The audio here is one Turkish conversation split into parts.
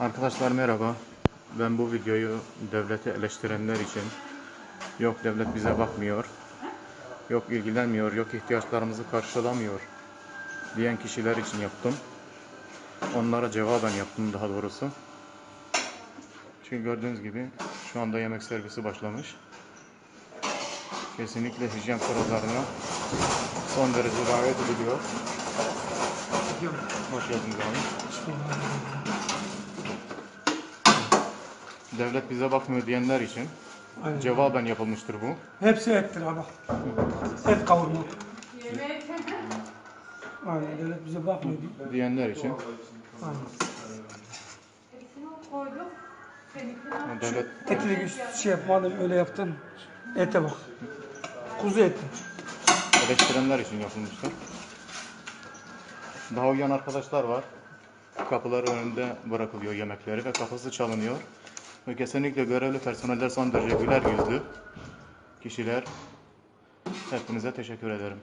Arkadaşlar merhaba. Ben bu videoyu devleti eleştirenler için yok devlet bize bakmıyor, yok ilgilenmiyor, yok ihtiyaçlarımızı karşılamıyor diyen kişiler için yaptım. Onlara cevaben yaptım daha doğrusu. Çünkü gördüğünüz gibi şu anda yemek servisi başlamış. Kesinlikle hijyen kurallarına son derece riayet ediliyor. Hoş geldiniz abi. Devlet bize bakmıyor diyenler için Aynen. cevaben yapılmıştır bu. Hepsi ettir abi. Et kavurma. Aynen devlet bize bakmıyor. Diyenler için Aynen. Seninkini devlet Eti de şey yapmadım öyle yaptın. Ete bak. Kuzu eti. eleştirenler için yapılmıştır. Daha uyan arkadaşlar var. Kapıları önünde bırakılıyor yemekleri ve kapısı çalınıyor. Ve kesinlikle görevli personeller son derece güler yüzlü kişiler. Hepinize teşekkür ederim.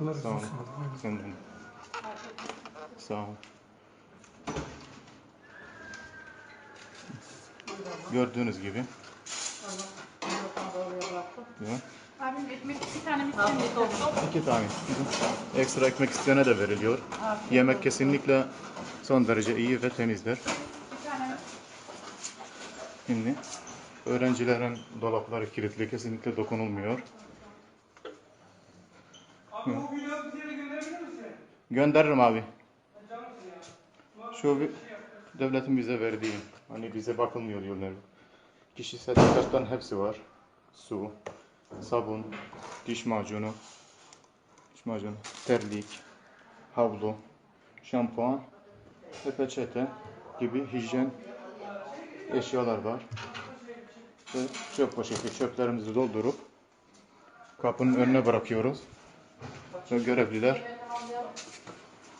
Allah razı Sağ olun. olsun. Sağ olun. Gördüğünüz gibi. Ya. Abim ekmek bir tane oldu. İki tane. Ekstra ekmek isteyene de veriliyor. Yemek kesinlikle son derece iyi ve temizdir. Şimdi öğrencilerin dolapları kilitli kesinlikle dokunulmuyor. Abi bu videoyu bize gönderebilir misin? Gönderirim abi. Şu bir- devletin bize verdiği, hani bize bakılmıyor diyorlar. Kişisel ihtiyaçların hepsi var. Su, sabun, diş macunu, diş macunu, terlik, havlu, şampuan ve peçete gibi hijyen eşyalar var. Çöp poşeti çöplerimizi doldurup kapının önüne bırakıyoruz. Ve görevliler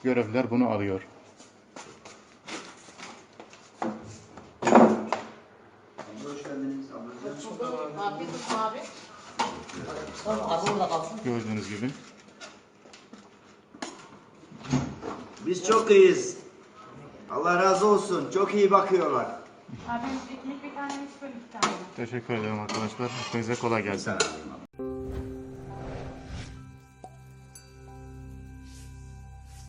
görevliler bunu alıyor. Gördüğünüz gibi. Biz çok iyiyiz. Allah razı olsun. Çok iyi bakıyorlar. Abim ekmek bir tane miskin bir tane. Teşekkür ederim arkadaşlar. Hepinize kolay gelsin. Sen